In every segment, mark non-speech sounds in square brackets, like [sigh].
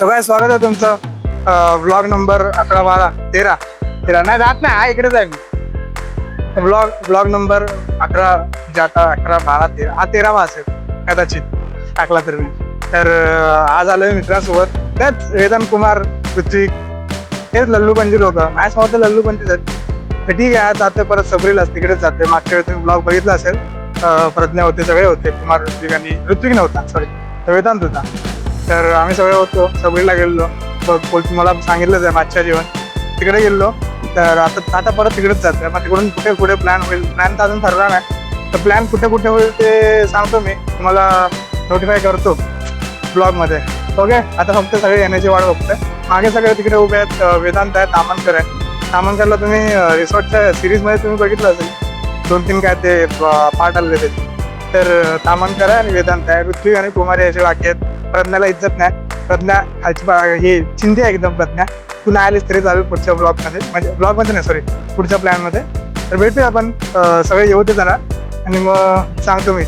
सगळ्या स्वागत आहे तुमचं. ब्लॉग नंबर अकरा बारा तेरा. तेरा. नाही जात नाही. हा इकडेच आहे मी. ब्लॉग ब्लॉग नंबर अकरा जाता अकरा बारा तेरा. हा तेरावा असेल कदाचित टाकला तर. मी तर आज आलोय मित्रांसोबत. त्याच वेदन कुमार पृथ्वीक हेच लल्लू पंजीर होतं. माझ्यासमोर तर लल्लू पंजीर आहेत. तर ठीक आहे आज जातोय परत सबरीलाच तिकडेच जाते मागच्या वेळी तुम्ही ब्लॉग बघितला असेल. प्रज्ञा होते सगळे होते. कुमार ऋत्विक आणि ऋत्विक नव्हता सॉरी वेदांत होता. तर आम्ही सगळे होतो सगळीला गेलो बघ मला सांगितलंच आहे मागच्या जेवण. तिकडे गेलो तर आता आता परत तिकडेच जातोय. मग तिकडून कुठे कुठे प्लॅन होईल? प्लॅन तर अजून ठरला नाही. तर प्लॅन कुठे कुठे होईल ते सांगतो मी. तुम्हाला नोटिफाय करतो ब्लॉगमध्ये ओके आता फक्त सगळे येण्याची वाट बघतोय. मागे सगळे तिकडे उभे आहेत. वेदांत आहे तामनकर आहे तामनकरला तुम्ही रिसॉर्टच्या सिरीजमध्ये तुम्ही बघितलं असेल. दोन तीन काय ते पार्ट आलेले त्याचे तर अं, तामनकर आहे आणि वेदांत आहे. पृथ्वी आणि कुमार याचे वाक्य आहेत. प्रज्ञाला इज्जत नाही. प्रज्ञा खालची हे चिंते आहे एकदम प्रज्ञा. तू नाही आलीस तरी चालेल पुढच्या ब्लॉगमध्ये म्हणजे ब्लॉगमध्ये नाही सॉरी पुढच्या प्लॅनमध्ये तर भेटूया आपण सगळे येऊ ते जरा. आणि मग सांगतो मी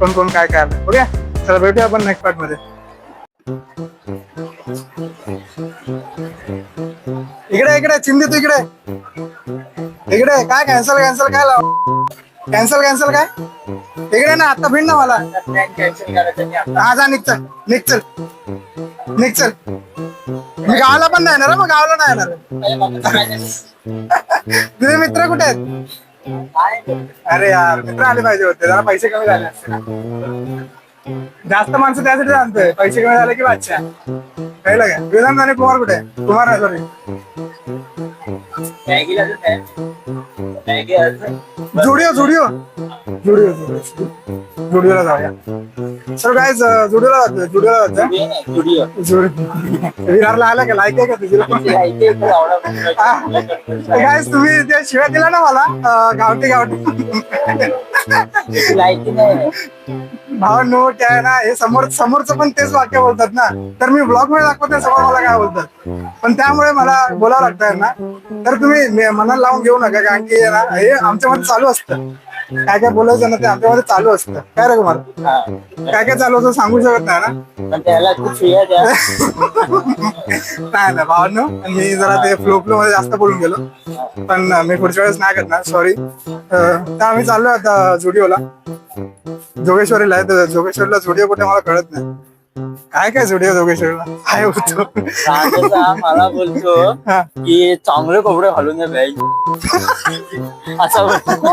कोण कोण काय काय आलं ओके? चला भेटूया आपण नेक्स्ट पार्टमध्ये इकडे इकडे चिंदी तू इकडे. इकडे काय कॅन्सल कॅन्सल काय लाव? कॅन्सल कॅन्सल काय? इकडे ना आता भिड ना मला. हा जा निघ चल निघ चल. निघ चल. मी गावाला पण नाही येणार मग गावाला नाही येणार. तुझे मित्र कुठे आहेत? अरे यार मित्र आले पाहिजे होते जरा पैसे कमी झाले असते जास्त माणसं त्यासाठी आणतोय. पैसे कमी झाले की बादशा कळलं काय वेदांत आणि कुमार कुठे? कुमार आहे sorry Zudio Zudio. Zudio Zudio. जुडिओला जाऊया. सर काय जुडिओला जातोय जुडिओला जातोय. जुडिओ विरारला आलं का? लायक आहे का तुझी? काय तुम्ही ते शिव्या दिला ना मला गावठी गावठी. भावांनो काय आहे ना हे समोर समोरचं पण तेच वाक्य बोलतात ना. तर मी ब्लॉगमध्ये दाखवते समोर मला काय बोलतात. पण त्यामुळे मला बोलावं लागतं ना. तर तुम्ही मनाला लावून घेऊ नका कारण की ना हे आमच्या मध्ये चालू असतं. काय काय बोलायचं ना ते आमच्यामध्ये चालू असतं. काय रे कुमार? काय काय चालू असतं सांगू शकत नाही ना? त्याला शिव्या द्या नाही ना भावांनो मी जरा ते फ्लो फ्लो मध्ये जास्त बोलून गेलो. पण मी पुढच्या वेळेस नाही करणार सॉरी तर आम्ही चाललोय आता जुडिओला. जोगेश्वरीला आहे तर जोगेश्वरीला जुडिओ कुठे मला कळत नाही. काय काय जुडिओ जोगेश्वरीला काय होतो? राजाचा मला बोलतो. की चांगले कपडे घालून ये बाई. असा बोलतो.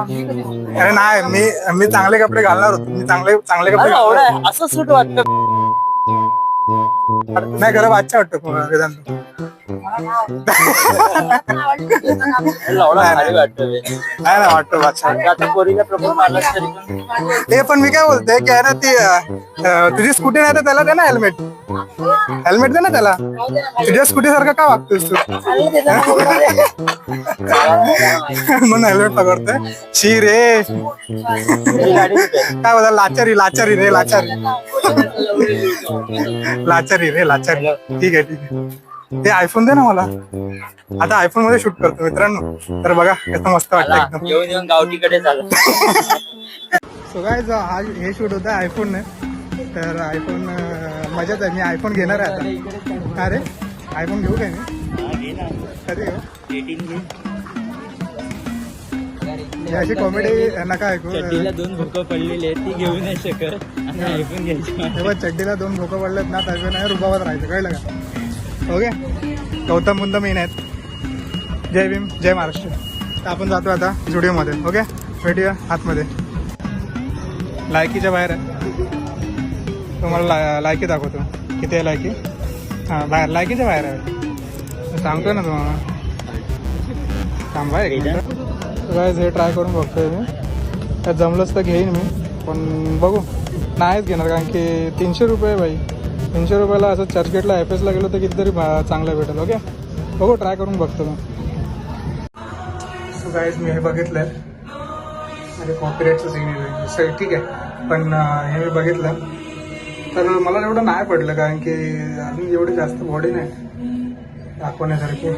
अरे नाही मी मी चांगले कपडे घालणार होतो. मी चांगले चांगले कपडे. असं सूट वाटत. नाही खरं अच्छा वाटतं. नाही ना वाटतं ते पण मी काय बोलतोय की आहे ना ती अं, तुझी स्कूटी नाही तर त्याला दे ना हेल्मेट. हेल्मेट दे ना त्याला. तुझ्या स्कूटी सारखं का वागतोस तू? म्हणून हेल्मेट पकडतोय. शी रे. ही? काय बोलता लाचारी लाचारी रे लाचारी. [laughs] लाचारी रे लाचारी. ठीक आहे ठीक आहे. ते आयफोन दे ना मला. आता आयफोनमध्ये शूट करतो मित्रांनो. तर बघा कसं मस्त वाटतं चला, एकदम. येऊन येऊन गावठीकडे झालं सो काय हा हे शूट होतं आयफोनने तर आयफोन मजाच आहे. मी आयफोन घेणार आहे आता. अरे आयफोन घेऊ काय मी? कधी घेऊ? ही अशी कॉमेडी नका ऐकू. चड्डीला दोन भुकं पडलेले आहेत ती घेऊ नाही शकत. आणि ऐकून घ्यायची तेव्हा चड्डीला दोन भोकं पडलेत ना त्याच्या नाही रुबावत राहायचं कळलं का? ओके? गौतम बुद्ध मेन आहेत. जय भीम जय महाराष्ट्र. तर आपण जातो आता स्टुडिओमध्ये ओके? भेटूया आतमध्ये. लायकीच्या बाहेर आहे. तुम्हाला ला लायकी दाखवतो. किती आहे लायकी? हां बाहेर लायकीच्या बाहेर आहे. सांगतोय ना तुम्हाला. थांबा एक गायज हे ट्राय करून बघतोय मी. त्यात जमलंच तर घेईन मी पण बघू. नाहीच घेणार कारण की तीनशे रुपये भाई. तीनशे रुपयाला असं चर्चगेटला एफ एसला गेलो तर कितीतरी चांगलं भेटेल ओके बघू ट्राय करून बघतो मी. सो गाईज मी हे बघितलं आहे कॉपीराईटचं सीन सर ठीक आहे. पण हे मी बघितलं. तर मला एवढं नाही पडलं कारण की अजून एवढी जास्त बॉडी नाही दाखवण्यासारखी.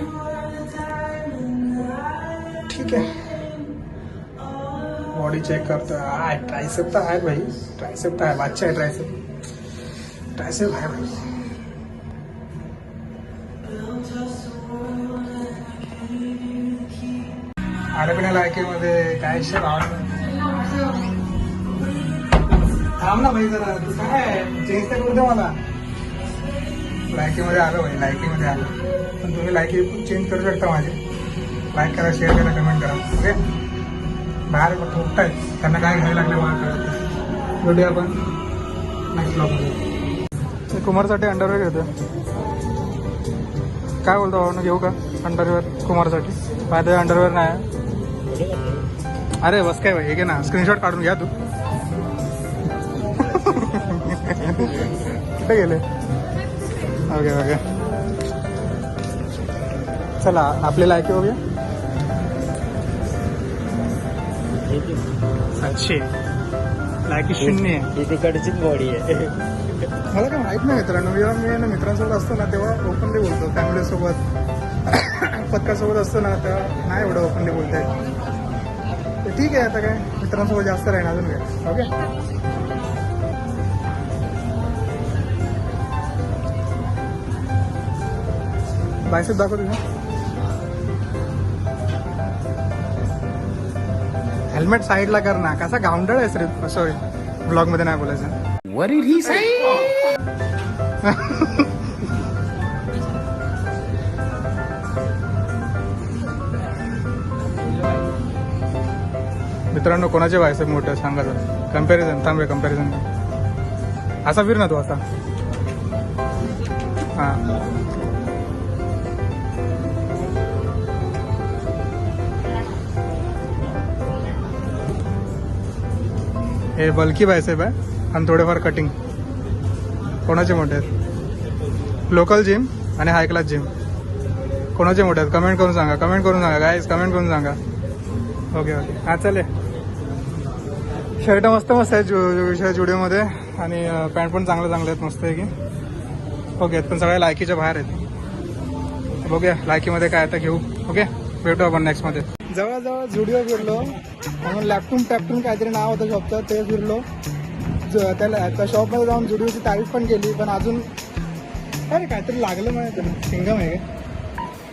ठीक आहे. बॉडी चेक करतो आहे ट्रायसेप तर आहे भाई. ट्रायसेप तर आहे. अच्छा आहे ट्रायसेप ट्रायसेप आहे भाई. अरेबिना लायकीमध्ये काय शे थांब ना भाई जरा. तू काय चेंज तर करू दे मला. लायकीमध्ये आलो भाई. लायकीमध्ये आलो. पण तुम्ही लायकी चेंज करू शकता माझी. लाईक करा शेअर करा कमेंट करा. ओके बाहेर फक्त त्यांना काय घ्यायला लागले मला कळत नाही. आपण नेक्स्ट ब्लॉगमध्ये कुमारसाठी अंडरवेअर घेतो काय बोलतो भाऊ घेऊ का अंडरवेअर कुमारसाठी? माझे अंडरवेअर नाही आहे. अरे बस काय भाई हे घे ना. स्क्रीनशॉट काढून घ्या तू. कुठे गेले? Okay okay. चला आपली लायकी बघूया. अच्छे लायकी शून्य आहे. ही तिकडचीच बॉडी आहे. मला काय माहीत नाही मित्रांनो. जेव्हा मी ना मित्रांसोबत असतो ना तेव्हा ओपनली बोलतो. फॅमिलीसोबत पत्कासोबत असतो ना तेव्हा नाही एवढं ओपनली बोलता येत. तर ठीक आहे आता काय? मित्रांसोबत जास्त राहीन अजून काय ओके? बायसेप दाखव तुझं. हेल्मेट साईडला कर ना. कसा गावंडळ आहेस रे? सॉरी ब्लॉगमध्ये नाही बोलायचं. He say? मित्रांनो कोणाचे व्हायचे मोठे सांगा जरा. कंपॅरिझन थांब कंपॅरिझन असा फिर ना तू असा. हा. हे बल्की बायसेप आहे आणि थोडेफार कटिंग कोणाचे मोठे आहेत? लोकल जिम आणि हाय क्लास जिम कोणाचे मोठे आहेत? कमेंट करून सांगा. कमेंट करून सांगा. काय कमेंट करून सांगा. ओके ओके हा चालेल शर्ट मस्त मस्त आहे जु जुडिओमध्ये आणि पॅन्ट पण चांगले चांगले आहेत. मस्त आहे की ओके पण सगळ्या लायकीच्या बाहेर आहेत. बघूया लायकीमध्ये काय आता घेऊ. ओके भेटू आपण नेक्स्टमध्ये जवळजवळ जुडिओ फिरलो. म्हणून लॅपटून टॅपटून काहीतरी नाव होतं शॉपचं ते फिरलो. ज- त्या त्या शॉपमध्ये जाऊन जुडिओची तारीफ पण केली पण अजून अरे काहीतरी लागलं म्हणजे सिंगम आहे.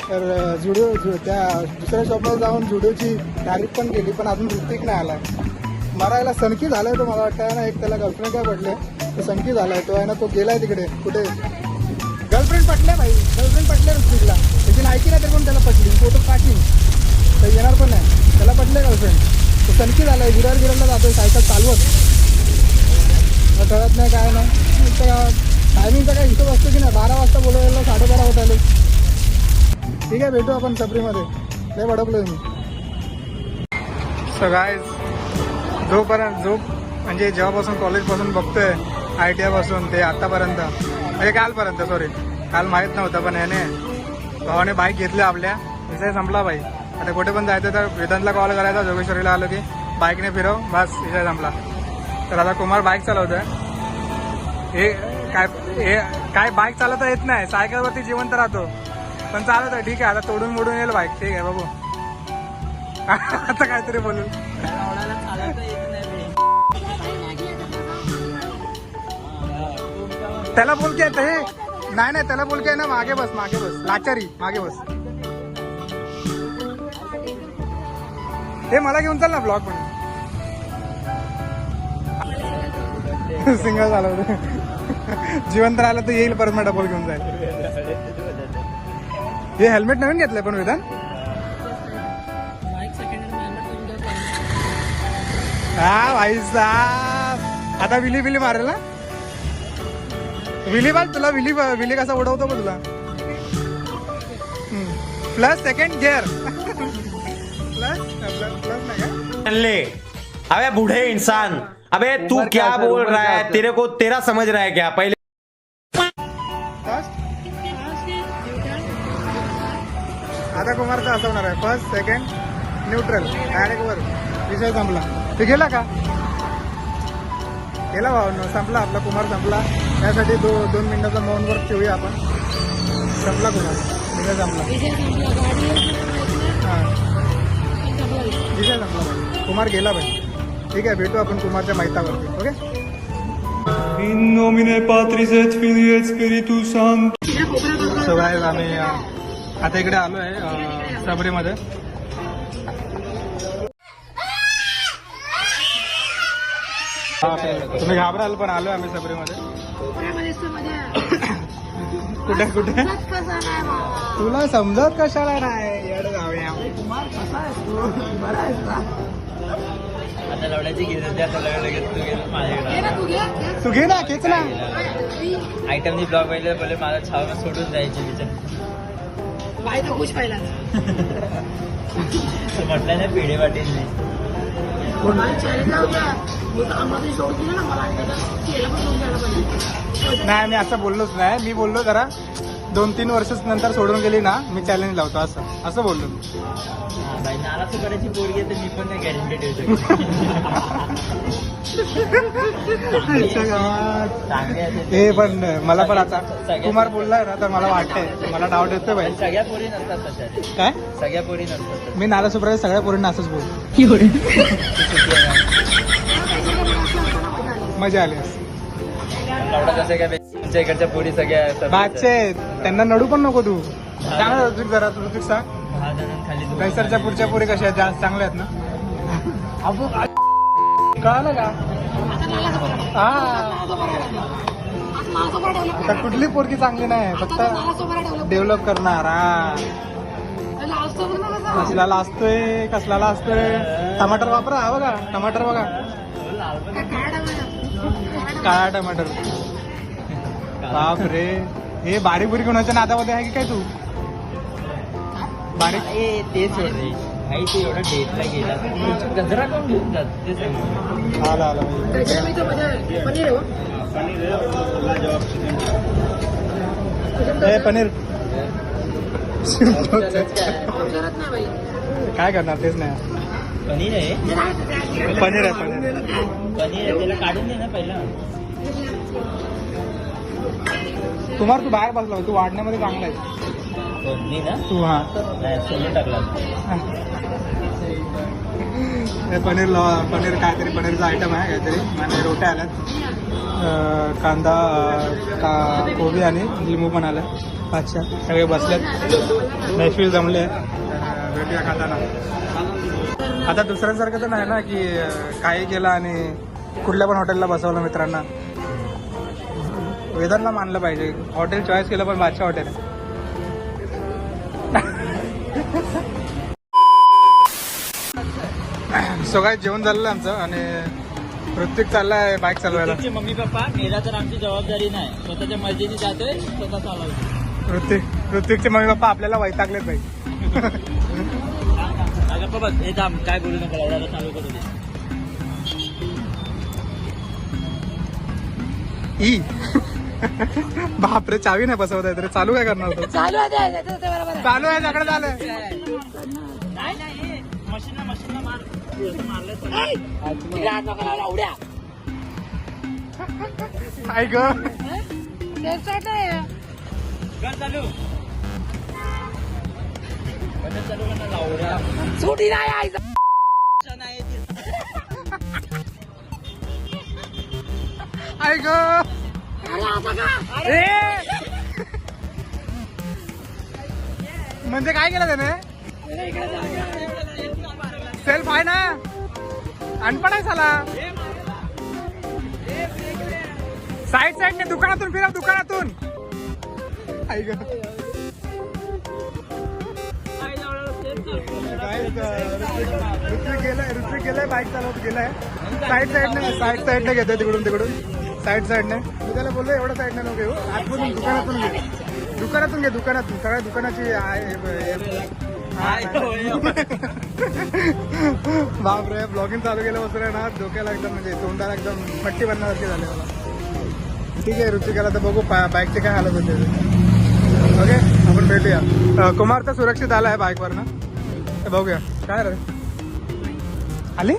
तर अ, जुडिओ त्या दुसऱ्या शॉपमध्ये जाऊन जुडिओची तारीफ पण केली पण अजून ऋतिक नाही आला मरायला सनकी झालाय तो मला वाटतं आहे ना एक त्याला गर्लफ्रेंड काय पडले तो सनकी झालाय. तो आहे ना तो गेलाय तिकडे. कुठे? गर्लफ्रेंड पटल्या भाई. गर्लफ्रेंड पटले ऋतिकला. त्याची नायकी नाही तर कोण त्याला पटली. फोटो टाकीन तर येणार पण नाही. त्याला पटले गर्लफ्रेंड तो सनकी झालाय विरार विरारला आहे सायकल चालवत. कळत नाही काय नाही. टायमिंगचा काय हिशोब असतो की नाही? बारा वाजता बोलवायला साडेबारा होत आले ठीक आहे भेटू आपण सप्रीमध्ये लय भडकलो मी. सगळ्या जोपर्यंत जो म्हणजे जेव्हापासून कॉलेजपासून बघतोय आय टी आयपासून ते आतापर्यंत म्हणजे कालपर्यंत सॉरी काल माहीत नव्हतं पण याने भावाने बाईक घेतली आपल्या. विषय संपला बाई आता कुठे पण जायचं तर वेदांतला कॉल करायचा जोगेश्वरीला आलो की बाईकने फिरव बस विषय थांबला तर आता कुमार बाईक चालवतोय. हे काय हे काय बाईक चालवता येत नाही सायकलवरती जिवंत राहतो. पण चालत आहे ठीक आहे आता तोडून मोडून येईल बाईक ठीक आहे बाबू [laughs] आता काहीतरी बोलू त्याला बोल की हे. नाही नाही त्याला बोल की ना मागे बस मागे बस लाचारी मागे बस. हे मला घेऊन चाल ना ब्लॉग पण. सिंगल झालं. होतं. जिवंत राहिलं तर येईल परत मग डबल घेऊन जाईल हे हेल्मेट नवीन घेतलंय पण विधान हा भाई आता विली विली मारेल ना? विली बाल तुला विली विली कसा उडवतो मग तुला? प्लस सेकंड गिअर ले. अबे बूढ़े इंसान अबे तू क्या बोल रहा है? तेरे को तेरा समझ रहा है क्या? पहले फर्स्ट आता कुमारचा असं होणार आहे. फर्स्ट सेकंड न्यूट्रल डायरेक्ट वर. विषय संपला. ते गेला का? गेला भाऊ संपला आपला कुमार संपला. त्यासाठी दो दोन मिनिटाचा मौन वर्क ठेवूया आपण. संपला कुमार. विषय संपला. हा. विषय संपला भाई कुमार गेला भाई ठीक आहे भेटू आपण कुमारच्या मैतावरती okay? In nomine Patris et Filii et Spiritus Sanctus. So guys आम्ही आता इकडे आलो आहे सबरीमध्ये. तुम्ही घाबराल पण आलोय आम्ही सबरीमध्ये. [coughs] कुठे कुठे? तुला समजत कशाला नाही? येड जाऊया आता लवड्याची घेत आता लवड्या घेत तू घेत माझ्याकडे तू घे. ना खेच ना. आयटमनी ब्लॉग पाहिजे बोले मला छावा सोडून जायचे विचार [laughs] तू म्हटलं ना पेढे वाटेल नाही. नाही मी असं बोललोच नाही. मी बोललो जरा. दोन तीन वर्ष नंतर सोडून गेली ना मी चॅलेंज लावतो असं. असं बोललो मी. हा, बाई नाला सुपारीची पोरगी आहे तर मी पण नाही गॅरंटी देऊ आईच्या गावात. चांगले असेल हे पण मला पण आता कुमार बोललाय ना तर मला वाटतंय. मला डाऊट येतोय बाई. सगळ्या पोरी नसतात तशा. काय? सगळ्या पोरी नसतात मी नाला सुप्राय सगळ्या पोरींना असंच बोल मजा आली. लवडा इकडच्या पोरी सगळ्या त्यांना नडू पण नको तू. ना ऋतिक जरा ऋतिक सांग. खाली कैसरच्या पुढच्या पोरी कशा आहेत? जास्त चांगल्या आहेत ना? अबो, आ- कळालं का? हा. आता कुठली पोरगी चांगली नाही फक्त डेव्हलप करणार हा. कसला लाजतोय कसला लाजतोय. टमाटर वापरा हा बघा टमाटर बघा. काळा टमाटर. बाप रे हे बारीक बुरी कोणाच्या नादामध्ये आहे की काय तू? बारीक? ए, ते सोड रे भाई ते एवढा डेटला गेला. गजरा कोण घेऊन जात? ते सांग आला आला. ए पनीर. काय करणार? तेच नाही. पनीर आहे. पनीर आहे पनीर. पनीर आहे त्याला काढून दे ना पहिला. तुम्हाला तू बाहेर बसला तू वाढण्यामध्ये चांगला आहे. ना? तू हा. सोडून टाकला. हे पनीर लाव पनीर काहीतरी पनीरचा आयटम आहे काहीतरी. आणि रोट्या आल्यात. कांदा का कोबी आणि लिंबू पण आलं अच्छा सगळे बसलेत. मैफिल जमले. भेटूया खाताना. आता दुसऱ्यांसारखं तर नाही ना की काही केलं आणि कुठल्या पण हॉटेलला बसवलं मित्रांना. वेदांना मानलं पाहिजे. हॉटेल चॉईस केलं पण बादशाह हॉटेल सो काय जेवण झालेलं आमचं आणि प्रत्येक चाललाय बाईक चालवायला. मम्मी पप्पा मेला तर आमची जबाबदारी नाही. स्वतःच्या मर्जीने जातोय स्वतः चालवतो ऋतिक ऋतिकचे मम्मी पप्पा आपल्याला वैतागलेत बाई. बाबा हे थांब काय बोलू नका लवड्याला चालू करू दे ई. बापरे चावी नाही बसवत आहे रे चालू काय करणार होतो चालू आहे चालू आहे सगळं झालं नाही नाही मशीनला मशीनला मार. मारलं उड्या काय ग. कर चालू. कर सुटी नाही आहे! म्हणजे काय केलं त्याने? सेल्फ आहे ना? अनपण आहे साला. साईड साईडने दुकानातून फिरव दुकानातून. आई ऋत्विक गेलाय ऋत्विक गेलाय बाईक चालवत गेलाय साईड साईडने साईड साईडने घेतोय तिकडून तिकडून साईड साईडने मी त्याला बोललो एवढं साईडने नको घेऊ आतमधून दुकानातून घे दुकानातून घे दुकानातून सगळ्या दुकानाची आहे बापरे ब्लॉगिंग चालू केलं बसलं ना डोक्याला एकदम म्हणजे तोंडाला एकदम पट्टी बनण्यासारखी झाले मला ठीक आहे ऋतिकाला तर बघू बाईकचे काय हालत होते ओके आपण भेटूया कुमार तर सुरक्षित आला आहे बाईकवर ना बघूया काय रे? आली?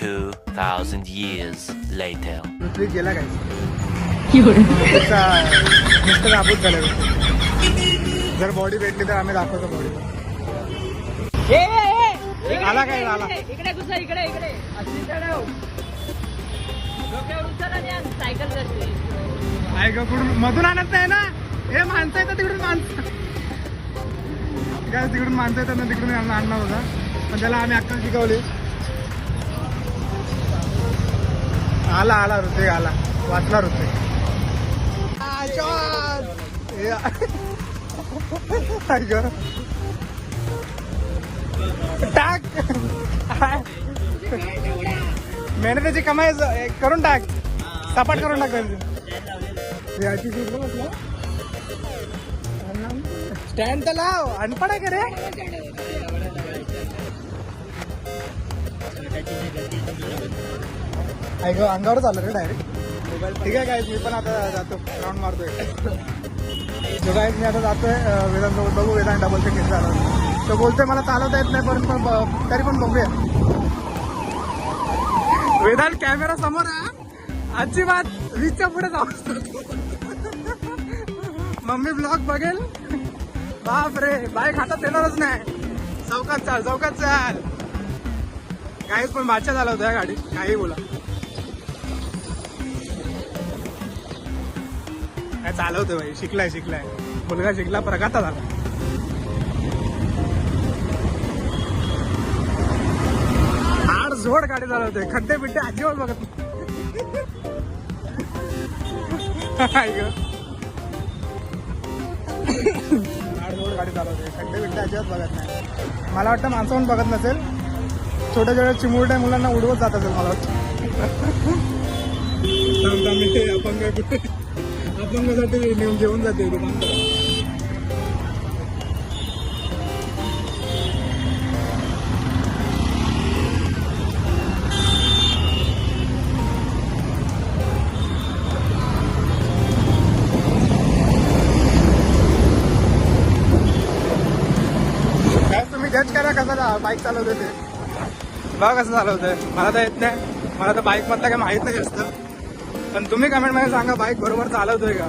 2,000 years later. ऋत्विक गेला काय? नुसतं नाबूद झालं जर बॉडी भेटली तर आम्ही दाखवतो बॉडी आला काय? आला. इकडे घुसा इकडे इकडे. आण, सायकल मधून आणत नाही ना? हे माणसं येतात तिकडून माणसं. काय तिकडून माणसं येतात ना तिकडून आणणार होता. पण त्याला आम्ही अक्कल शिकवली. आला आला ऋतिक आला. वाचला ऋतिक. टाक. मेहनतीची कमाई करून टाक. सपाट करून टाक. याची स्टँड तर लाव. अनपड आहे का रे? ऐक अंगावर चाललं रे डायरेक्ट ठीक आहे काय मी पण आता जातो. राऊंड मारतोय. जो काय मी आता जातोय अं, वेदांत बघू वेदांत डबल ते किती झालं तो बोलतोय मला चालवता येत नाही पण पण तरी पण बघूया. वेदांत कॅमेरा समोर आहे अजिबात वीसच्या पुढे जाऊ मम्मी ब्लॉग बघेल? बाप रे बाईक हातात येणारच नाही. चौकात चाल चौकात चाल. काहीच पण बादशा झाला होता या गाडी काही बोला. काय चालवतोय भाई शिकलाय शिकलाय. मुलगा शिकला प्रगाता झाला. आड जोड गाडी चालवतोय खड्डे बिड्डे अजिबात बघत [laughs] नाही गाडी चालवते खड्डे बिड्डे अजिबात बघत नाही मला वाटतं माणसं पण बघत नसेल. छोट्या छोट्या चिमुरट्या मुलांना उडवत जात असेल मला वाटतं. अपंग अपंगासाठी नेऊन घेऊन जाते कसं बाईक चालवते ते बघा कसं चालवतंय मला तर येत नाही. मला तर बाईक मधलं काय माहीत नाही जास्त. पण तुम्ही कमेंटमध्ये सांगा बाईक बरोबर चालवतोय का?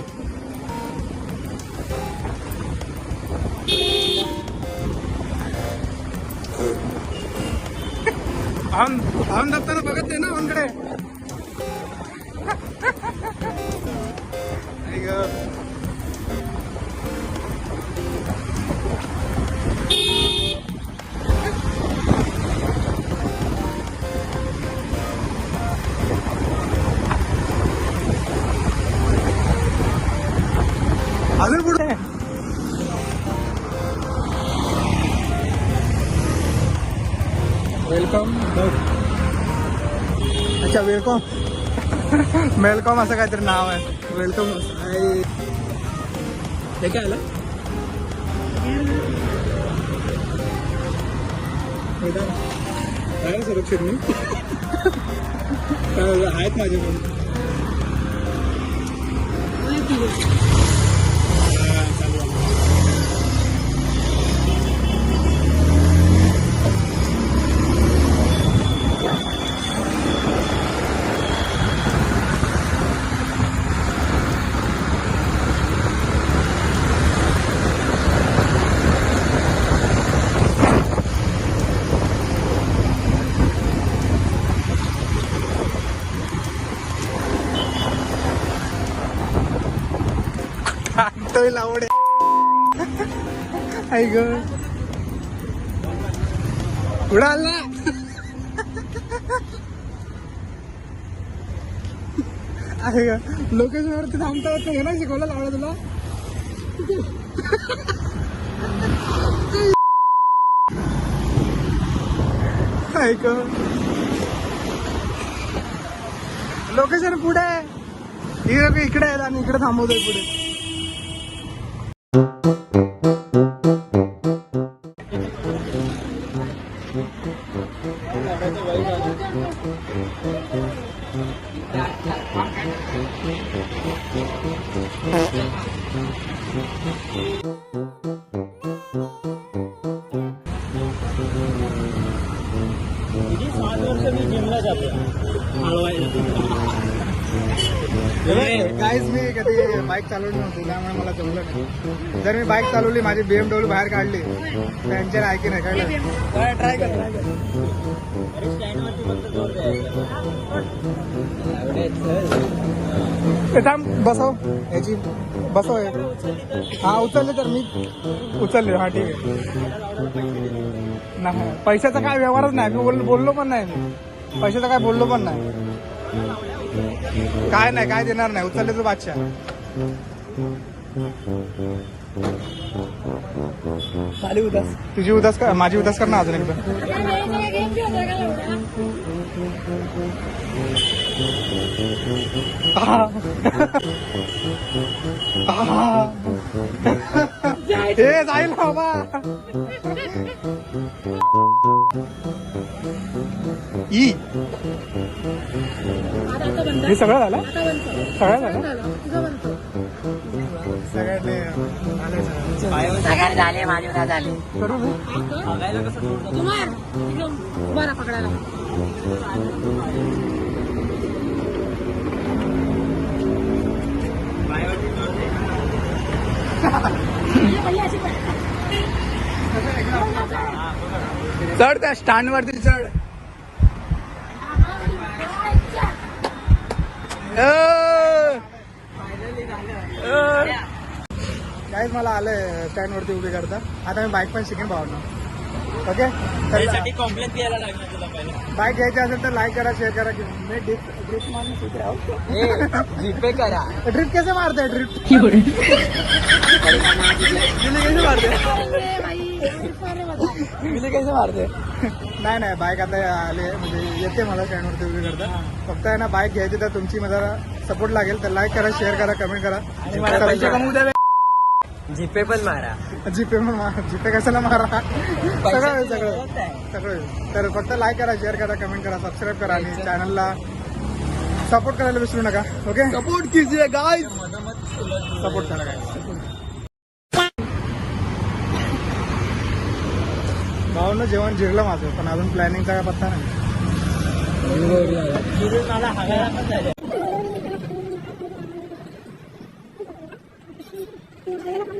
हॉर्न हॉर्न दाबताना बघत नाही ना आमकडे आई गं. अजून पुढे वेलकम अच्छा वेलकम वेलकम असं काहीतरी नाव आहे वेलकम हे काय आलं वेदांत, काय सुरक्षित मी? आहेत माझे पण तोय लावडे आई ग उडाला आहे ग लोकेशन वरती थांबता येत नाही ना शिकवलं लावलं तुला ऐक लोकेशन पुढे आहे. इकडे आहेत आणि इकडे थांबवतोय पुढे सात वर्ष माझी बीएमडब्ल्यू बाहेर काढली. त्यांच्या ऐकी नाही कळलं ट्राय कर बसव. याची बसव हे. हा उचलले तर मी उचलले. हा ठीक आहे. नाही पैशाचा काय व्यवहारच नाही. मी बोल बोललो पण नाही मी पैशाचा काय बोललो पण नाही. काय नाही काय देणार नाही. उचलले तू बादशाह. तुझी उदास कर माझी उदास कर ना अजून एकदा. हे जाईल बाबा. ई. हे सगळं झालं? सगळं झालं? सगळ्यांनी झाले माझे झाले? कुमार कुमार पकडायला चढ त्या स्टँड वरती चढ काहीच मला आलंय स्टँड वरती उभी करता. आता मी बाईक पण शिकेन भावना. ओके त्यासाठी कॉम्प्लेन द्यायला लागणार तुला पहिला. बाईक घ्यायची असेल तर लाईक करा शेअर करा. मी ड्रिप ड्रिप मारणे शिक रहा हूं. जीपे करा. ड्रिप कैसे मारते हैं ड्रिप [laughs] गिली कैसे मारते गिली कैसे मारते नाही नाही बाईक आता आले म्हणजे येते मला स्टँडवरती उभी करता. फक्त आहे ना बाईक घ्यायची तर तुमची मला सपोर्ट लागेल तर लाईक करा शेअर करा कमेंट करा. पैसे कमवू द्या. जीपे पण मारा. जीपे पण मारा. जीपे कशाला मारा? सगळं सगळं. सगळं होईल. तर फक्त लाईक करा शेअर करा कमेंट करा सबस्क्राईब करा आणि चॅनलला सपोर्ट करायला विसरू नका ओके सपोर्ट कीजिए गाइस सपोर्ट करा. गाइस भावनं जेवण जिरलं माझं पण अजून प्लॅनिंगचा काय पत्ता नाही मला हागायला पण झाले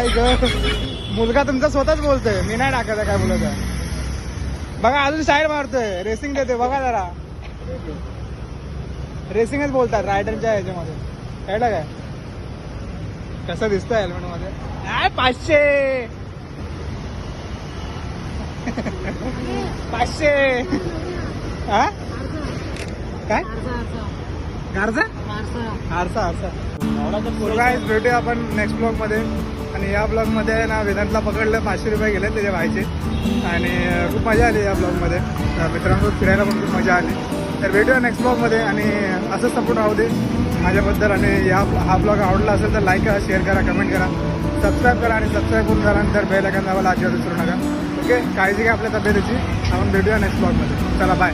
काय ग? मुलगा तुमचा स्वतःच बोलतोय. मी नाही टाकायचा काय बोलत बघा अजून साईड मारतोय. रेसिंग देतोय. बघा जरा. रेसिंगच बोलतात रायडरच्या ह्याच्यामध्ये. कळलं काय? कसं दिसतंय हेल्मेटमध्ये? काय पाचशे? पाचशे? हा काय? गारजा आरसा आरसा भेटूया आपण नेक्स्ट ब्लॉगमध्ये. आणि या ब्लॉगमध्ये ना वेदांतला पकडलं पाचशे रुपये गेले त्याच्या व्हायचे आणि खूप मजा आली या ब्लॉगमध्ये. मित्रांसोबत फिरायला पण खूप मजा आली. तर भेटूया नेक्स्ट ब्लॉगमध्ये आणि असं सपोर्ट राहू दे. माझ्याबद्दल आणि या हा ब्लॉग आवडला असेल तर लाईक करा शेअर करा कमेंट करा. सबस्क्राईब करा आणि सबस्क्राईब करून झाल्यानंतर बेल आयकॉन दाबायला अजिबात विसरू नका. ओके काळजी घ्या आपल्या तब्येतीची. आपण भेटूया नेक्स्ट ब्लॉगमध्ये चला बाय